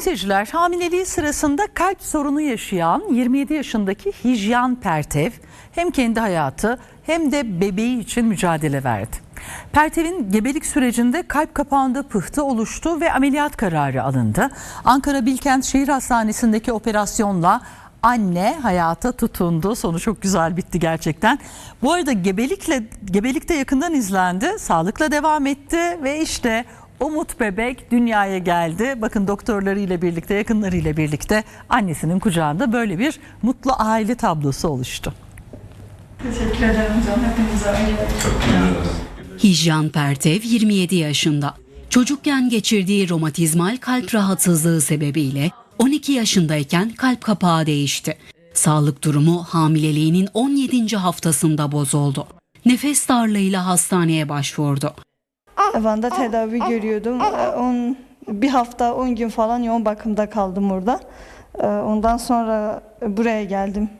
Sayın seyirciler, hamileliği sırasında kalp sorunu yaşayan 27 yaşındaki Hijyan Pertev hem kendi hayatı hem de bebeği için mücadele verdi. Pertev'in gebelik sürecinde kalp kapağında pıhtı oluştu ve ameliyat kararı alındı. Ankara Bilkent Şehir Hastanesi'ndeki operasyonla anne hayata tutundu. Sonu çok güzel bitti gerçekten. Bu arada gebelikle gebelikte yakından izlendi. Sağlıkla devam etti ve işte Umut bebek dünyaya geldi. Bakın doktorlarıyla birlikte, yakınlarıyla birlikte annesinin kucağında böyle bir mutlu aile tablosu oluştu. Teşekkür ederim hocam. Hepinize Hijyan Pertev 27 yaşında. Çocukken geçirdiği romatizmal kalp rahatsızlığı sebebiyle 12 yaşındayken kalp kapağı değişti. Sağlık durumu hamileliğinin 17. haftasında bozuldu. Nefes darlığıyla hastaneye başvurdu. Van'da tedavi görüyordum. Ee, On, bir hafta 10 gün falan yoğun bakımda kaldım orada. Ee, Ondan sonra buraya geldim.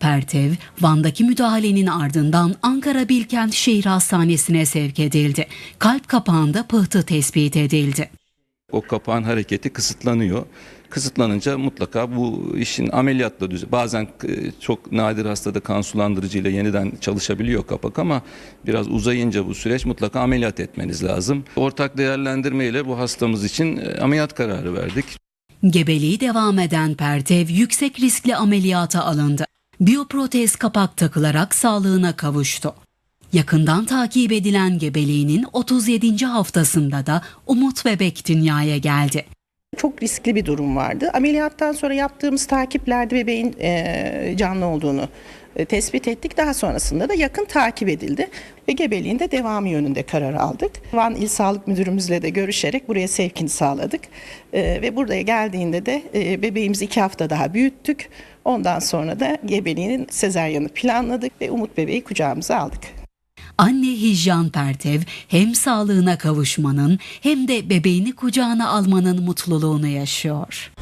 Pertev, Van'daki müdahalenin ardından Ankara Bilkent Şehir Hastanesi'ne sevk edildi. Kalp kapağında pıhtı tespit edildi. O kapağın hareketi kısıtlanıyor. Kısıtlanınca mutlaka bu işin ameliyatla düze. Bazen e, çok nadir hastada kan sulandırıcıyla yeniden çalışabiliyor kapak ama biraz uzayınca bu süreç mutlaka ameliyat etmeniz lazım. Ortak değerlendirmeyle bu hastamız için e, ameliyat kararı verdik. Gebeliği devam eden Pertev yüksek riskli ameliyata alındı. Biyoprotez kapak takılarak sağlığına kavuştu. Yakından takip edilen gebeliğinin 37. haftasında da Umut bebek dünyaya geldi. Çok riskli bir durum vardı. Ameliyattan sonra yaptığımız takiplerde bebeğin e, canlı olduğunu e, tespit ettik. Daha sonrasında da yakın takip edildi ve gebeliğin de devamı yönünde karar aldık. Van İl Sağlık Müdürümüzle de görüşerek buraya sevkini sağladık. E, ve buraya geldiğinde de e, bebeğimizi iki hafta daha büyüttük. Ondan sonra da gebeliğinin sezaryanı planladık ve Umut bebeği kucağımıza aldık. Anne Hijyan Pertev hem sağlığına kavuşmanın hem de bebeğini kucağına almanın mutluluğunu yaşıyor.